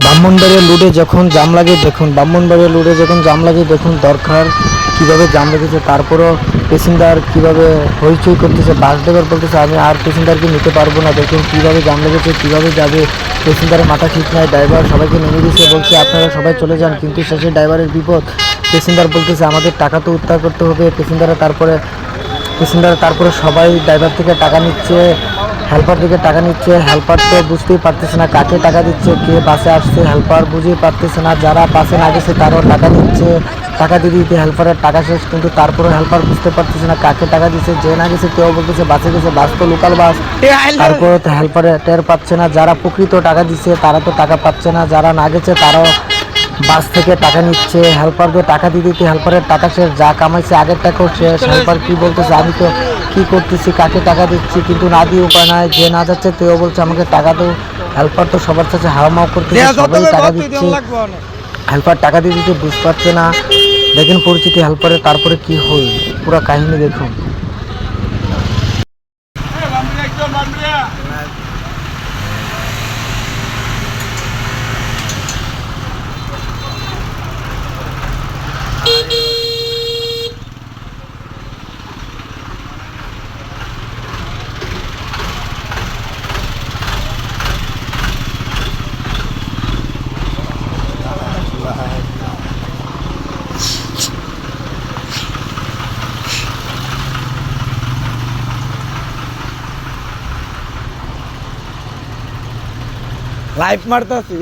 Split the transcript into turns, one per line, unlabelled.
ব্রাহ্মণবাড়িয়া লুডে যখন জাম লাগে দেখুন, ব্রাহ্মণবাড়িয়া লুডে যখন জাম লাগে দেখুন, দরকার কীভাবে জাম লেগেছে, তারপরও প্যাসেঞ্জার কীভাবে হইচই করতেছে, বাস ড্রাইভার বলতেছে, আমি আর প্যাসেঞ্জারকে নিতে পারব না, দেখুন কীভাবে জাম লেগেছে, কীভাবে যাবে প্যাসেঞ্জারের মাথা ঠিক নাই, ড্রাইভার সবাইকে নেমে দিয়েছে বলছে, আপনারা সবাই চলে যান, কিন্তু শেষে ড্রাইভারের বিপদ। প্যাসেঞ্জার বলতেছে, আমাদের টাকা তো উদ্ধার করতে হবে। প্যাসেঞ্জাররা তারপরে প্যাসেঞ্জার তারপরে সবাই ড্রাইভার থেকে টাকা নিচ্ছে হেল্পার থেকে টাকা নিচ্ছে হেল্পার তো বুঝতেই পারতেছে না কাকে টাকা দিচ্ছে কে বাসে আসছে হেল্পার বুঝতেই পারতেছে না যারা বাসে না গেছে তারাও টাকা নিচ্ছে। টাকা দিয়ে দিতে হেল্পারের টাকা শেষ কিন্তু তারপরে হেল্পার বুঝতে পারতেছে না কাকে টাকা দিচ্ছে যে না গেছে কেউ বলতেছে বাসে গেছে বাস তো লোকাল বাস তারপরে তো হেল্পারে টের পাচ্ছে না যারা প্রকৃত টাকা দিচ্ছে তারা তো টাকা পাচ্ছে না যারা না গেছে তারাও বাস থেকে টাকা নিচ্ছে। হেল্পারকে টাকা দিয়ে দিতে হেল্পারের টাকা শেষ যা কামাইছে আগের টাকাও শেষ। হেল্পার কি বলতেছে আমি তো কি করতেছি কাকে টাকা দিচ্ছি কিন্তু না দিয়ে উপায় নাই যে না যাচ্ছে তেও বলছে আমাকে টাকা তো হেল্পার তো সবার কাছে হাওয়া করতেছে সবাই টাকা দিচ্ছি। হেল্পার টাকা দিয়ে দিতে বুঝ পারছে না। দেখেন পরিচিতি হেল্পারে তারপরে কি হই পুরো কাহিনী দেখুন।
লাইফ মারতাছি।